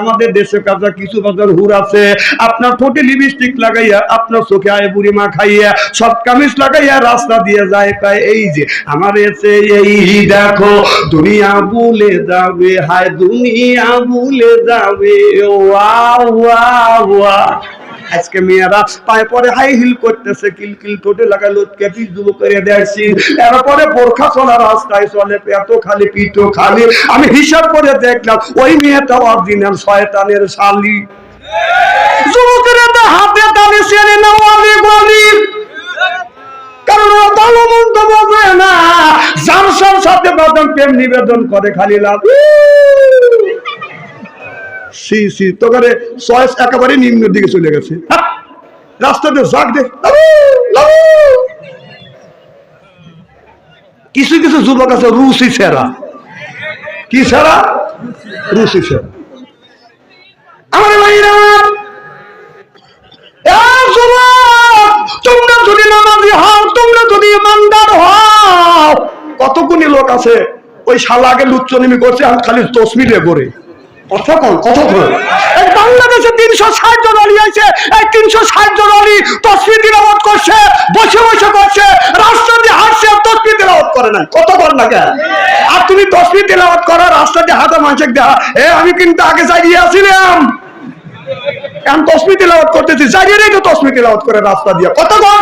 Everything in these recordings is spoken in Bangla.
আমাদের দেশে কাজা কিছু বাজার হুর আছে। আপনার ঠোঁটে লিপস্টিক লাগাইয়া আপনার চোখে আয় বুড়ি মা খাইয়া সব কামিজ লাগাইয়া রাস্তা দিয়ে যায় তাই এই যে, আমার এসে এই দেখো, দুনিয়া ভুলে যাবে, হায় দুনিয়া ভুলে যাবে ওয়া ওয়া ওয়া আজকে মেয়েরা পায়ে পরে হাই হিল করতেছে, কিল কিল টোটে লাগা লোটকে পিস দুবো করে দেখছি এরপরে বোরখা চলা রাস্তায় চলে পেটো খালি, পিঠো খালি। আমি হিসাব করে দেখলাম, ওই মেয়েটা অরিজিনাল শয়তানের শালি। যুবকেরা তো হাতে তালে সেরে না অলি গলি। কারণ ও ভালো বোঝে না। যার সাথে বাদন প্রেম নিবেদন করে খালি লাভ। সি সি, তোকারে চয়েস একেবারে নিম্নের দিকে চলে গেছে। রাস্তাতে জাগ দে। কিছু কিছু যুবক আছে রুসি ছেঁড়া। কি ছেঁড়া? রুসি ছেঁড়া। আমার যদি নামাজি হও, তোমরা যদি লোক আছে, ওই শালাকে লুচ্চনিমি করছে খালি তসমিলে করে বাংলাদেশে তিনশো এই তিনশো করছে করছে। রাস্তা দিয়ে করে না না আর তুমি রাস্তা দিয়ে আমি কিন্তু আগে চাইয়ে আসছিলাম এখন তসমি তেলাওয়াত করতেছি জারিয়ারাই তো তসমি তেলাওয়াত করে রাস্তা দিয়ে। কত কর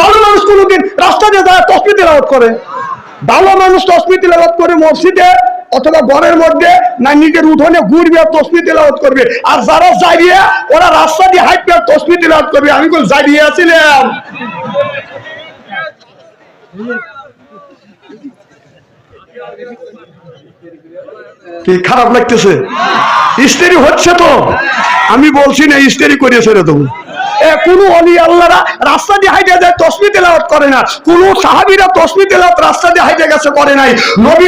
ভালো মানুষ কোনোদিন রাস্তা দিয়ে যায় তসমি তেলাওয়াত করে। ভালো মানুষ তসমি তেলাওয়াত করে মসজিদে অথবা ঘরের মধ্যে না নিজের উঠোনে ঘুরবে তসমি তেলাওয়াত করবে। আর যারা জারিয়া ওরা রাস্তা দিয়ে হাঁটবে আর তসমি তেলাওয়াত করবে। আমি কোন জারিয়ে আছিলাম খারাপ লাগতেছে? ইস্তেরি হচ্ছে তো? আমি বলছি না, ইস্তেরি করিয়েছে রে তুমি কোন অলি আল্লাহরা রাস্তা দিয়ে হাইটে যায় তসমি তেলাওয়াত করে না সাহাবীরা তসমি তেলাওয়াত রাস্তা দিয়ে হাইটে গেছে করে নাই, নবী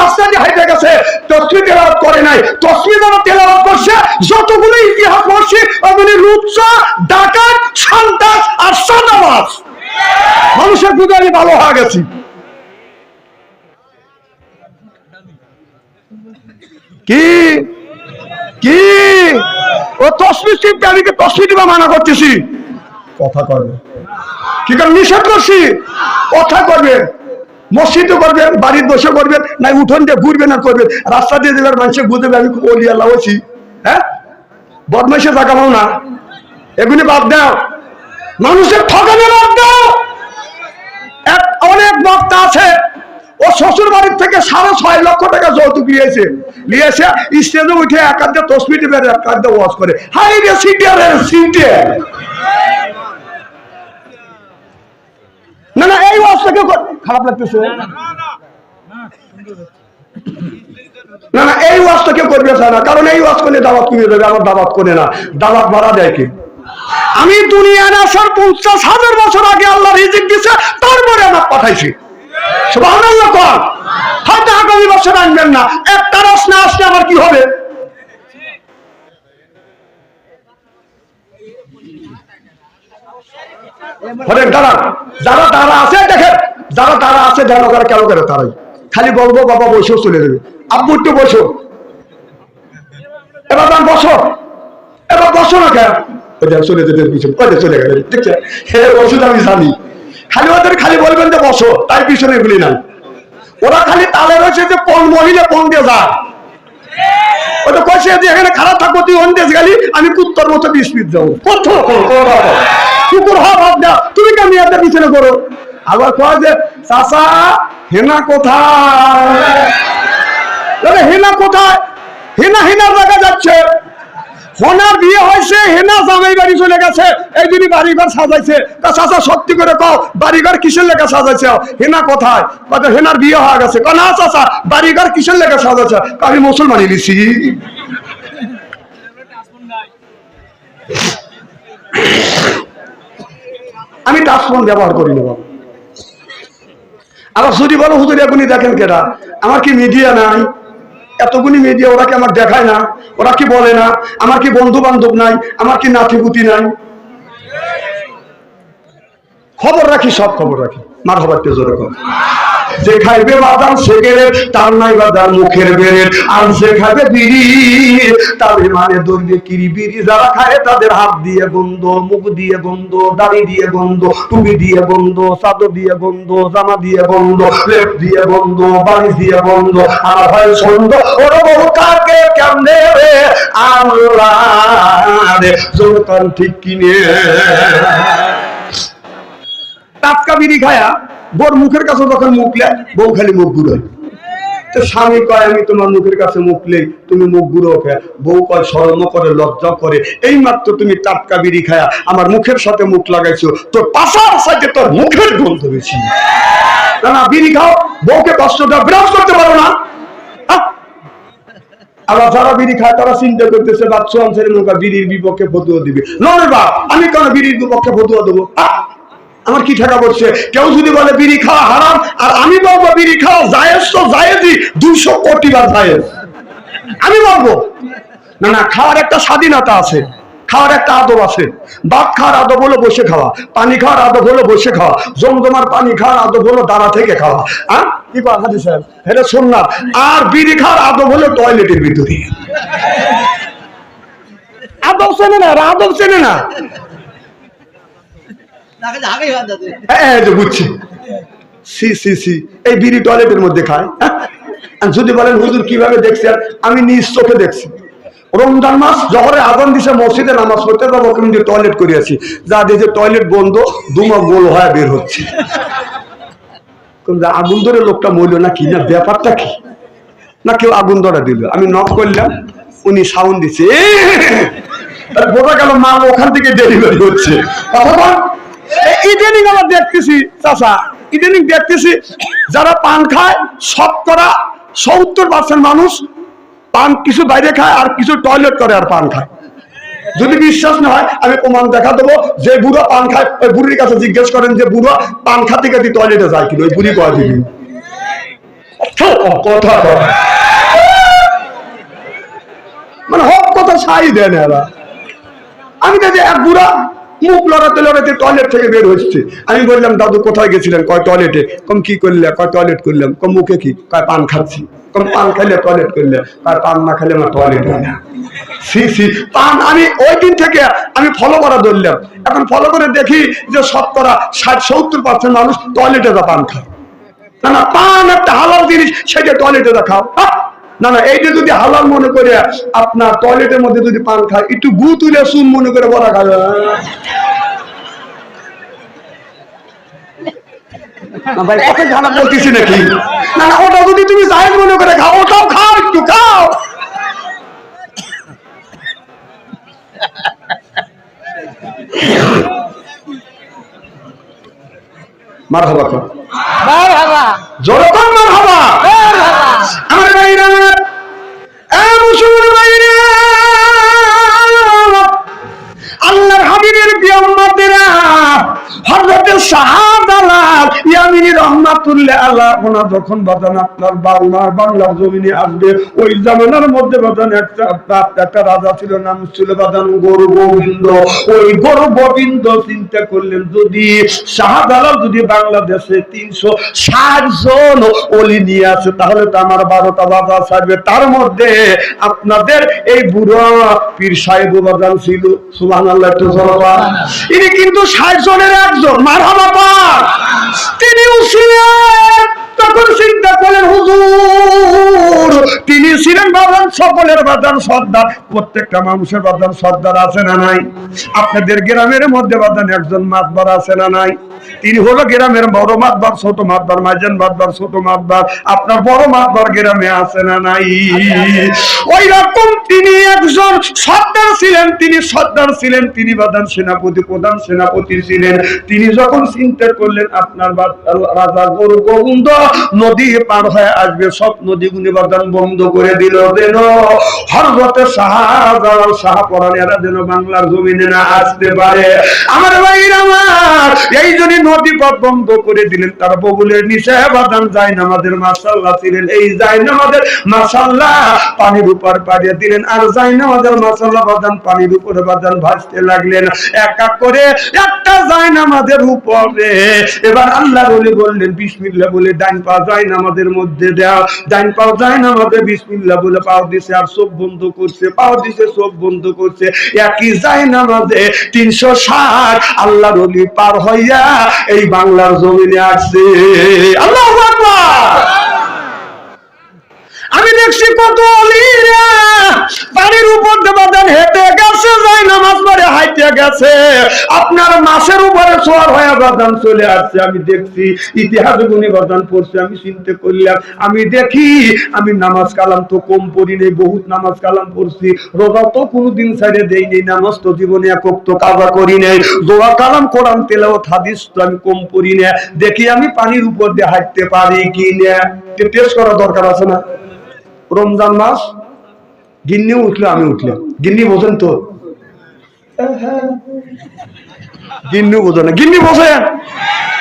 রাস্তা দিয়ে হাইটে গেছে তসমি তেলাওয়াত করে নাই তসমি তেলাওয়াত করছে, যতগুলো ইতিহাস পড়ছি, ওগুলি ডাকাত আর মানুষের ভালো হয়ে গেছি। কি? কি? ও তসমি শিখতে আমি তসমি দিবা মানা করতেছি? কথা করবে কি কারণ নিষেধ করছি? কথা করবে মসজিদে করবেন বাড়ির বসে করবেন না উঠোন দিয়ে ঘুরবেন আর করবেন। রাস্তা দিয়ে দেবেন মানুষের বুঝবে আমি খুব অলি আল্লাহ হচ্ছি হ্যাঁ? বদমাইশে জাগাবো না। এগুলি বাদ দাও। মানুষের ঠকানো বাদ দাও। এক অনেক বক্তা আছে শ্বশুর বাড়ির থেকে সাড়ে ছয় লক্ষ টাকা যৌতুক নিয়েছে। নিয়েছে স্টেজে উঠে এক আধ তসমি টিপে এক আধ ওয়াজ করে। হাই রে সিটিয়ার সিটে! না না এই ওয়াজটাকে কর- খারাপ লাগতেছে। না না এই ওয়াজটা কেউ করবে না কারণ এই ওয়াজ করলে দাওয়াত কমিয়ে দেবে আমার দাওয়াত করে না। দাওয়াত ভাড়া দেয় কি? আমি দুনিয়ার আসার পঞ্চাশ হাজার বছর আগে আল্লাহ রিজিক দিছে তারপরে আমার পাঠাইছি। আনবেন না। একটা রস না আসলে আমার কি হবে? দাঁড়ান যারা তারা আছে, দেখেন, যারা তারা আছে করে কেন করে তারাই খালি বলব, বাবা বসেও চলে যাবে। আব্বু, একটু বসো। এবার দাম বসো। এবার বসো না কেন? চলে যেতে পিছনে। চলে গেলে দেখছে হে ওষুধ আমি জানি। খালি ওদের খালি বলবেন যে বসো, তাই পিছনে এগুলি নাই ওরা খালি তালে রয়েছে যে কোন মহিলা কোন দিয়ে যা ওটা কষে যে এখানে খারাপ থাকব তুই অন্য দেশ গেলি, আমি কুত্তর মতো পিস যাব কত কুকুর হওয়া ভাব দাও, তুমি কেন একটা পিছনে করো? আবার কয় যে চাষা হেনা কোথায়? হেনা কোথায়? হেনা হেনার দেখা যাচ্ছে। হোনার বিয়ে হয়েছে, হেনা জামাই বাড়ি চলে গেছে, এই যদি বাড়িঘর সাজাইছে। তা চাচা, সত্যি করে কও, বাড়িঘর কিসের লেখা সাজাইছে? হেনা কোথায়? কত হেনার বিয়ে হয়ে গেছে। না চাচা, বাড়িঘর কিসের লেখা সাজাইছে? আমি মুসলমানি লিছি আমি টাচফোন ব্যবহার করি না আবার যদি বলো, হুজুর, এখনই দেখেন কেটা আমার কি মিডিয়া নাই? এতগুলি মিডিয়া ওরা কি আমার দেখায় না? ওরা কি বলে না? আমার কি বন্ধু বান্ধব নাই? আমার কি নাতিপুতি নাই? খবর রাখি, সব খবর রাখি। মার হবার জোরে যে খাইবে বাদাম সে গেলে, তার নাই বাদাম মুখের বেড়ে আর যে খাবে বিড়ি, তার মানে ধরবে কিরি বিড়ি, যারা খায় তাদের হাত দিয়ে গন্ধ, মুখ দিয়ে গন্ধ, দাড়ি দিয়ে গন্ধ, টুপি দিয়ে গন্ধ, চাদর দিয়ে গন্ধ, জামা দিয়ে গন্ধ, লেপ দিয়ে গন্ধ বাড়ি দিয়ে গন্ধ। আমার ভাই সন্দ ওর বউ, কাকে কেমনে রে? আল্লাহ জোরকান ঠিক কিনে। টাটকা বিড়ি খায়া বোর মুখের কাছে যখন মুখলে বউ খালি মুখ ঘুরোয়। তো স্বামী কয়, আমি তোমার মুখের কাছে মুখলে তুমি মুখ গুঁড়ো খেয়ে বউ কয়, শরম করে, লজ্জা করে। এই মাত্র তুমি টাটকা বিড়ি খায়া আমার মুখের সাথে মুখ লাগাইছো, তোর পাশার সাথে তোর মুখের গন্ধ বেশি। না না, বিড়ি খাও। বউকে কষ্ট দাও, বিরাজ করতে পারো না। আবার যারা বিড়ি খায়, তারা চিন্তা করতেছে, বাচ্চা অঞ্চলের নৌকা, বিড়ির বিপক্ষে ফতুয়া দিবে। নয় বাপ, আমি কেন বিড়ির বিপক্ষে ফতুয়া দেবো! আমার কি ঠেকা পড়ছে? কেউ যদি বলে বিড়ি খাওয়া হারাম, আর আমি বলব বিড়ি খাওয়া জায়েজ তো জায়েজই, দুইশো কোটি বার জায়েজ। আমি বলব। না না, খাওয়ার একটা স্বাধীনতা আছে, খাওয়ার একটা আদব আছে। ভাত খাওয়ার আদব হলো বসে খাওয়া, পানি খাওয়ার আদব হলো বসে খাওয়া, জমজমার পানি খাওয়ার আদব হলো দাঁড়া থেকে খাওয়া। হ্যাঁ কি কথা সাহেব? এটা সোমনাথ আর বিড়ি খাওয়ার আদব হলো টয়লেটের ভিতরে। আদব চেনে না, আদব চেনে না। হ্যাঁ যে বুঝছি। সি সি সি, এই বিড়ি টয়লেটের মধ্যে খায় হ্যাঁ? যদি বলেন, হুজুর, কীভাবে দেখছেন আমি নিজ চোখে দেখছি। রমজান মাস, জহরে আগুন দিছে, মসজিদে নামাজ পড়তে টয়লেট করিয়াছি যা দিয়েছে টয়লেট বন্ধ, দুমা গোল হয়ে বের হচ্ছে। আগুন ধরে লোকটা মরল না কি? না ব্যাপারটা কি? না কেউ আগুন ধরা দিল? আমি নক করলাম, উনি সাউন্ড দিচ্ছে বোঝা গেল মাল ওখান থেকে ডেলিভারি হচ্ছে। ইদানিং আমরা দেখতেছি চাষা ইদানিং দেখতেছি যারা পান খায়, শতকরা সত্তর পার্সেন্ট মানুষ পান কিছু বাইরে খায় আর কিছু টয়লেট করে আর পান খায়। যদি বিশ্বাস না হয়, আমি প্রমাণ দেখা দেবো, যে বুড়ো পান খায়, ওই বুড়ির কাছে জিজ্ঞেস করেন যে, বুড়ো, পান খাতে খাতে টয়লেটে যায় কিনা? ওই বুড়ি কয় দিবি। কথা মানে হক কথা ছাই দেন এরা। আমি দেখি এক বুড়া মুখ লড়াতে লড়াতে টয়লেট থেকে বের হচ্ছে আমি বললাম, দাদু, কোথায় গেছিলেন? কয় টয়লেটে কম, কি করলে? কয় টয়লেট করলাম। কম, মুখে কি? কয়, পান খাচ্ছি। কম, পান খাইলে টয়লেট করলে? কয়, পান না খাইলে আমার টয়লেট হয় না। সি সি, পান আমি ওই দিন থেকে আমি ফলো করা ধরলাম। এখন ফলো করে দেখি যে শতকরা ষাট, সত্তর পার্সেন্ট মানুষ টয়লেটে যা পান খায়। না পান একটা হালাল জিনিস, সেটা টয়লেটে যা খাও! না না এইটা যদি হালাল মনে করে আপনার টয়লেটের মধ্যে যদি পান খায় একটু গু তুলে সুন মনে করে বলা খাবে। না ভাই কত ঝালা বলতেছি নাকি? না না ওটা যদি তুমি জাহেজ মনে করে খাও ওটাও খাও একটু খাও। মার হবা কর জোরে মার হবা shall বাংলাদেশে তিনশো ষাট জন অলি নিয়ে আছে তাহলে তো আমার বারোটা তার মধ্যে আপনাদের এই বুড়ো পীর সাহেব বাজান ছিল সুবাহ আল্লাহ ইনি কিন্তু ষাট জনের একজন, মারহাবা পাক। ছিলেন তখন চিন্তা করলেন হুজুর। তিনি ছিলেন বাদান সকলের বাদান সর্দার। প্রত্যেকটা মানুষের বাদান সর্দার আছে না নাই? আপনাদের গ্রামের মধ্যে বাদান একজন মাতবার আছে না নাই? তিনি হলো গ্রামের বড় মাতবার, ছোট মাতবার মাইজান মাতবার, ছোট মাতবার। আপনার বড় মাতবার গ্রামে আছে না নাই? ওই রকম তিনি একজন সর্দার ছিলেন, তিনি সর্দার ছিলেন, তিনি বাদান সেনাপতি, প্রধান সেনাপতি ছিলেন। তিনি যখন চিন্তা করলেন, আপনার রাজা গরু গোবিন্দ নদী পার হয়ে আসবে, সব নদীগুলি বাদান বন্ধ করে দিল যেন। হরগতে শাহজালাল শাহ পরানেরা যেন বাংলার জমিনে না আসতে পারে। আমার ভাইরা আমার, এই জন্য নদী পথ বন্ধ করে দিলেন, তার বগুলের নিচে বাদান যায় নামাদের মাসাল্লাহ ছিলেন, এই যায় নামাদের মাসাল্লাহ পানির উপর পাড়িয়ে দিলেন, আর যায় নামাদের মাসাল্লাহ বাদান পানির উপরে বাদান ভাসতে লাগলেন। এক এক করে একটা যায় নামাদের উপরে। এবার আল্লাহ বলে বললেন, বিসমিল্লাহ বলে ডান পা যায় আমাদের মধ্যে দেয়া ডাইন পাও যায় না আমাদের বিসমিল্লাহ বলে পাও দিছে, আর চোখ বন্ধ করছে পাও দিছে চোখ বন্ধ করছে। একই যায় না আমাদের তিনশো ষাট আল্লাহ রলি পার হইয়া এই বাংলার জমিনে আসছে। আল্লাহ আমি দেখছি কত অলিরা বাড়ির উপর দেবাদান হেঁটে গেছে যাই নামাজ পড়ে হাইটে গেছে। আপনার মাসের উপরে সোয়ার হয়ে বাদান চলে আসছে। আমি দেখছি, ইতিহাস গুণী বাদান পড়ছে। আমি চিন্তা করলাম, আমি দেখি, আমি নামাজ কালাম তো কম পড়ি নেই, বহুত নামাজ কালাম পড়ছি। রোজা তো কোনোদিন সাইডে দেই নেই, নামাজ তো জীবনে একক তো কাজা করি নেই। দোয়া কালাম, কোরআন তেলাও হাদিস তো আমি কম পড়ি না দেখি আমি পানির উপর দিয়ে হাঁটতে পারি কি না। টেস্ট করা দরকার আছে না? রমজান মাস, গিন্নি উঠলে, আমি উঠলাম। গিন্নি বোঝেন তো? গিন্নি বোঝে না। গিন্নি বোঝেন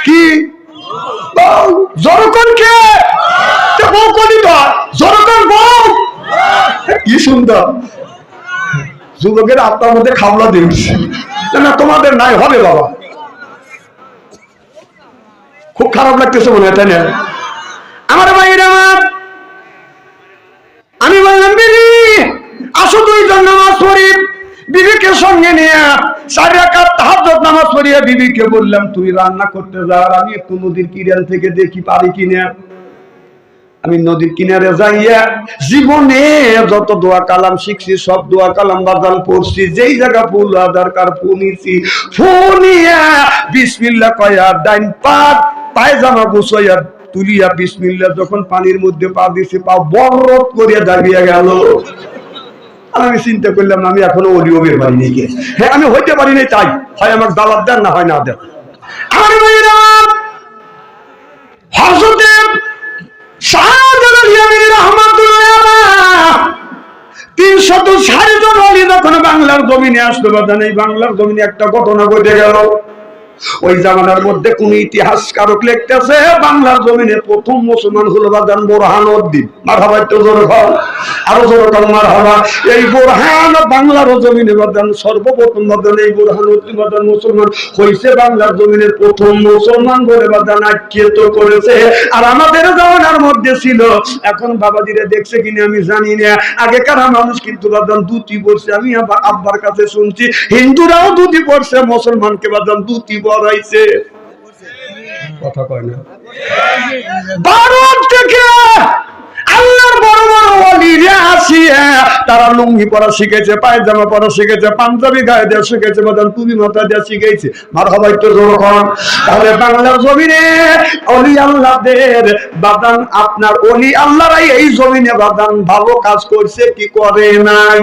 কি? জনগণ কে? বউ কলি জনগণ বউ? কি সুন্দর। যুবকের আপনার মধ্যে না তোমাদের নাই, হবে বাবা। খুব খারাপ লাগতেছে মনে হয় না? আমার ভাইয়ের আমার। আমি বললাম আসো দুইজন নামাজ পড়ি। বিবিকে সঙ্গে নিয়ে সাড়ে রাকাত তাহাজ্জুদ নামাজ পড়িয়ে বিবিকে বললাম, তুই রান্না করতে যা আমি একটু নদীর কিনার থেকে দেখি পারি কিনা। আমি নদীর কিনারে যাইয়া জীবনে যত দোয়া কালাম শিখছি, সব দোয়া কালাম বাদান পড়ছি, যেই জায়গা ফুল দরকার ফুনিছি ফুনিয়া বিসমিল্লাহ কয়া ডাইন পাত, পায়জামা গুছাইয়া তুলিয়া বিসমিল্লাহ যখন পানির মধ্যে পা দিছি, পা বরফ করিয়া দাঁড়িয়ে গেল। আমি চিন্তা করলাম আমি এখনও অলিও বের পারিনি কে। হ্যাঁ আমি হইতে পারি নাই, তাই। হয় আমার দালাত দেন, না হয় না দেন। আমার আসলো বাংলার জমিনে একটা ঘটনা ঘটে গেল। ওই জামানার মধ্যে কোন ইতিহাস কারক লিখতেছে, বাংলার জমিনে প্রথম মুসলমান হলো বাদান বোরহান উদ্দিন। মারহাবা একটু জোর খাও আরও জোর খাও মারহাবা। এই বোরহান বাংলার জমিনে বাদান সর্বপ্রথম বাদান এই বোরহান উদ্দিন বাদান মুসলমান হইছে বাংলার জমিনের প্রথম মুসলমান বলে বাদান আখ্যাত করেছে। আর আমাদের জামানার মধ্যে ছিল, এখন বাবাজিরা দেখছে কিনা আমি জানি না। আগেকার মানুষ কিন্তু বাদান দুটি পড়ছে আমি আব্বার কাছে শুনছি, হিন্দুরাও দুটি পড়ছে মুসলমানকে বাদান দুটি বড়াইছে কথা কয় না। ভারত থেকে আল্লাহর বড় বড় ওলিরা আসিয়া তারা লুঙ্গি পরা শিখেছে পায়জামা পরা শিখেছে পাঞ্জাবি গায়ে দেওয়া শিখেছে বাদান তুমি মাথা দেওয়া শিখেছে। মার হবাই তো যখন তাহলে বাংলার জমিনে অলি আল্লাহদের বাদান আপনার অলি আল্লাহরাই এই জমিনে বাদান। ভালো কাজ করছে কি করে নাই?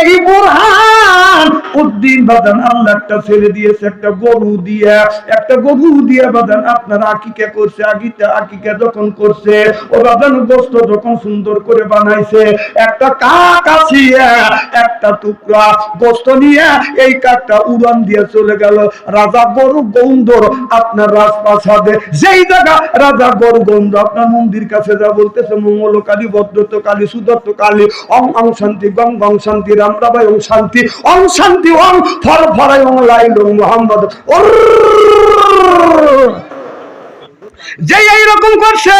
এই বুরহান উদ্দিন বাদান ছেলে দিয়েছে, একটা গরু দিয়া। একটা গরু দিয়া বাদান আপনার করছে যখন করছে, ও বাদান গোস্ত যখন সুন্দর করে বানাইছে, একটা কাক একটা টুকরা গোস্ত নিয়ে এই কাকটা উড়ান দিয়ে চলে গেল। রাজা গরু গৌন্দর আপনার রাজপ্রাসাদে। যেই জায়গা রাজা গরু গৌন্দ আপনার মন্দির কাছে যা বলতেছে মঙ্গল কালী ভদ্রত কালী সুদত্ত কালী অং অং, শান্তি, গং গং শান্তি, রাম ভাই ওম শান্তি ওম শান্তি, ওম ফর ফরাই অং লাইল মোহাম্মদ যে এইরকম করছে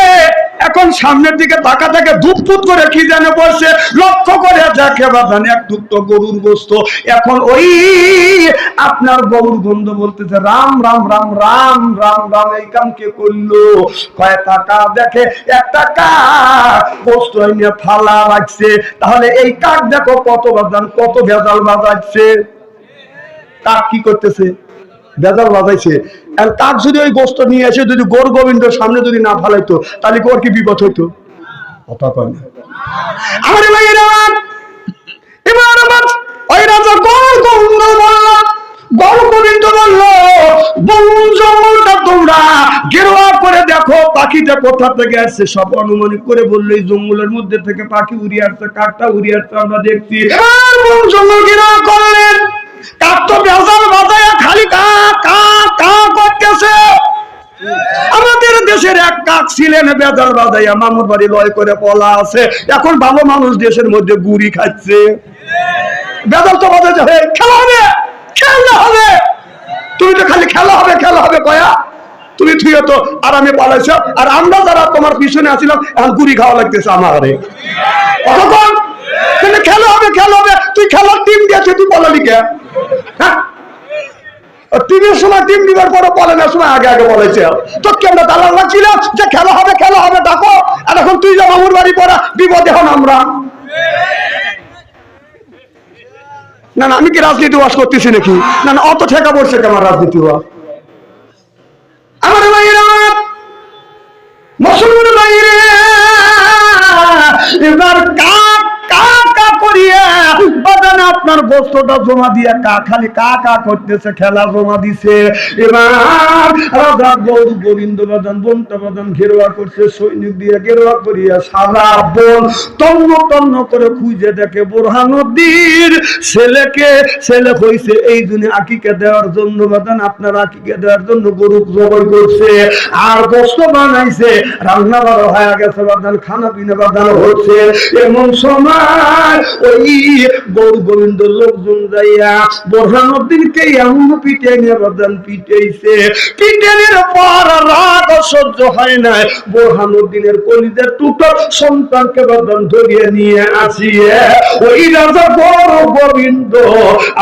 এখন সামনের দিকে তাকা থেকে ধুপফুট করে কি জানে বসে লক্ষ্য করে দেখে বাদান, এক দুটো গরুর গোস্ত। এখন ওই আপনার গরুর গন্ধ বলতেছে, রাম রাম রাম রাম রাম রাম, এই কাম কে করল? কয়, টাকা দেখে একটা কাক গোস্ত নিয়ে ফালা রাখছে। তাহলে এই কাক দেখো কত বাদান কত ভেজাল বাজাচ্ছে। কাক কি করতেছে? বেজাল বাজাইছে। কাক যদি ওই গোস্ত নিয়ে এসে যদি গোর গোবিন্দ সামনে যদি না ফালাইতো, তাহলে গোর কি বিপদ হইতো? আমার ওই রাজা গোর গোবিন্দ বলল, গোর গোবিন্দ বলল জঙ্গলটা তোমরা গেরোয়া করে দেখো, পাখিটা কোথা থেকে আসছে? সব অনুমানিক করে বলল, এই জঙ্গলের মধ্যে থেকে পাখি উড়িয়ে আসছে কাকটা উড়িয়ে আসছে, আমরা দেখছি। জঙ্গল গেরোয়া করলেন। কাক তো বেজাল দেশের এক কাক ছিলেন বেজাল বাজাইয়া মামুর বাড়ি লয় করে পলা আছে। এখন ভালো মানুষ দেশের মধ্যে গুড়ি খাচ্ছে। বেজাল তো বাজাইতে হবে খেলা হবে খেলা হবে। তুমি তো খালি খেলা হবে খেলা হবে কয়া। তুমি থুয়ে তো আর আমি পালাইছ। আর আমরা যারা তোমার পিছনে আছিলাম, এখন গুড়ি খাওয়া লাগতেছে আমারে। কতক্ষণ খেলা হবে খেলা হবে। তুই খেলার টিম দিয়েছে, তুই পালালি কে? হ্যাঁ? সময় টিম পরে বলে না, সময় আগে আগে বলেছে। দালাল রাখছিলাম যে খেলা হবে খেলা হবে ডাকো আর এখন তুই যা মামুর বাড়ি পড়া, বিপদে হন আমরা। না না, আমি কি রাজনীতি ওয়াশ করতেছি নাকি? না না, অত ঠেকা পড়ছে কি আমার রাজনীতি ওয়াশ? আমার ভাইয়েরা, মুসলমান ভাইয়েরা, এবার করিয়া বাদান আপনার বস্ত্রটা জমা দিয়া কা, খালি কা কা করতেছে খেলা জমা দিছে। এবার রাজা গৌর গোবিন্দ বাদান বন্ত বাদান ঘেরোয়া করছে, সৈনিক দিয়ে ঘেরোয়া করিয়া সারা বন তন্ন তন্ন করে খুঁজে দেখে বোরহানুদ্দিন ছেলেকে, ছেলে হইছে এই জন্য আকিকে দেওয়ার জন্য বাদান আপনার আকিকে দেওয়ার জন্য গরু জবাই করছে, আর গোস্ত বানাইছে, রান্না বাড়া হয়ে গেছে বাদান খানা পিনা বাদান হচ্ছে। এমন সময় ওই গৌর গোবিন্দ লোকজন যাইয়া বোরহানুদ্দিনকে এমন পিটে নিয়ে বাদান পিটেইছে। পিটেনের পর রাগ সহ্য হয় নাই। বোরহানুদ্দিনের কলিদের টুটো সন্তানকে বাদান ধরিয়ে নিয়ে আসিয়ে, ওই রাজা বড় গোবিন্দ,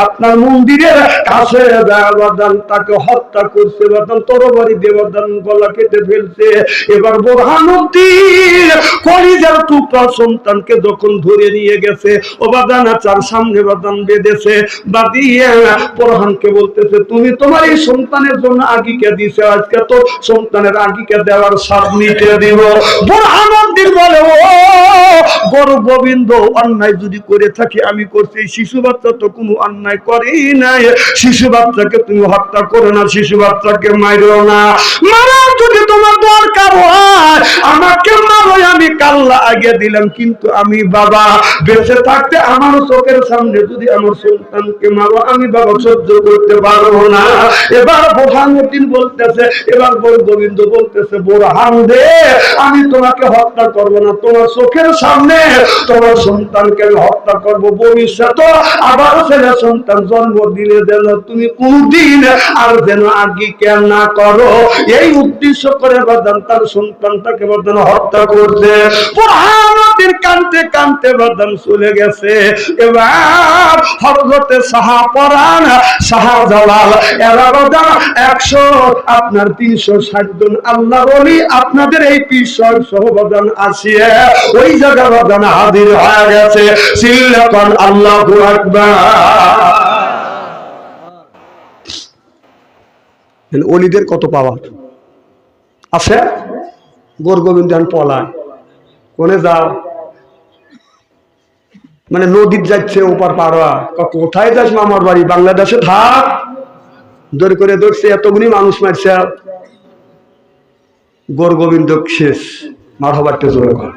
আপনার মন্দিরের কাছে যায় তাকে হত্যা করছে। বাদান তরবারি দিয়ে বাদান গলা কেটে ফেলছে। এবার বোরহানুদ্দিন কলিজার টুকরা সন্তানকে যখন ধরে নিয়ে গেছে, ও বাদান চার সামনে বাদান বেঁধেছে বাদিয়ে প্রধানকে বলতেছে, তুমি তোমার এই সন্তানের জন্য আগিকে দিছে আজকে তো সন্তানের আগিকে দেওয়ার সাপ নিতে দিব বলে, ও গোবিন্দ, অন্যায় যদি করে থাকি, আমি করছি। শিশু বাচ্চা তো কোনো অন্যায় করেই নাই। শিশু বাচ্চাকে তুমি হত্যা করো না, শিশু বাচ্চাকে মারো না। মারা যদি তোমার দরকার হয়, আমাকে মারো, আমি কাল্লা আগে দিলাম, কিন্তু আমি বাবা, বেঁচে থাকতে আমার চোখের সামনে যদি আমার সন্তানকে মারো, আমি বাবা সহ্য করতে পারব না। এবার বোরহানুদ্দিন বলতেছে, এবার বল গোবিন্দ বলতেছে বোরহান দে, আমি তোমাকে হত্যা করব না। তোমার চোখের সামনে তোমার সন্তানকে আমি হত্যা করব। ভবিষ্যতে আবার ছেলে সন্তান জন্ম দিলে যেন তুমি কোনদিন আর যেন আগে কেন না করো। এই উদ্দেশ্য করে বাদান তার সন্তানটাকে বাদান হত্যা করছে। বোরহানুদ্দিন কানতে কানতে বাদান চলে গেছে। এবার হরগতে সাহা পরান সাহা জালাল এরা বাদান একশো, আপনার তিনশো ষাট জন আল্লাহ বলি আপনাদের এই পিসর সহবাদান আসিয়ে ওই জায়গা বাদান হাজির হয়ে গেছে। সিল্লাপান আল্লাহ অলিদের কত পাওয়া? আছে? গোর গোবিন্দ পলায়। কোনে যাও? মানে নদীর যাচ্ছে ওপার পাড়া। কোথায় যাস মামার বাড়ি? বাংলাদেশে থাক। দৌড় করে দৌড়ছে এতগুলি মানুষ মারছে। গোর গোবিন্দ শেষ। মার হবার কর।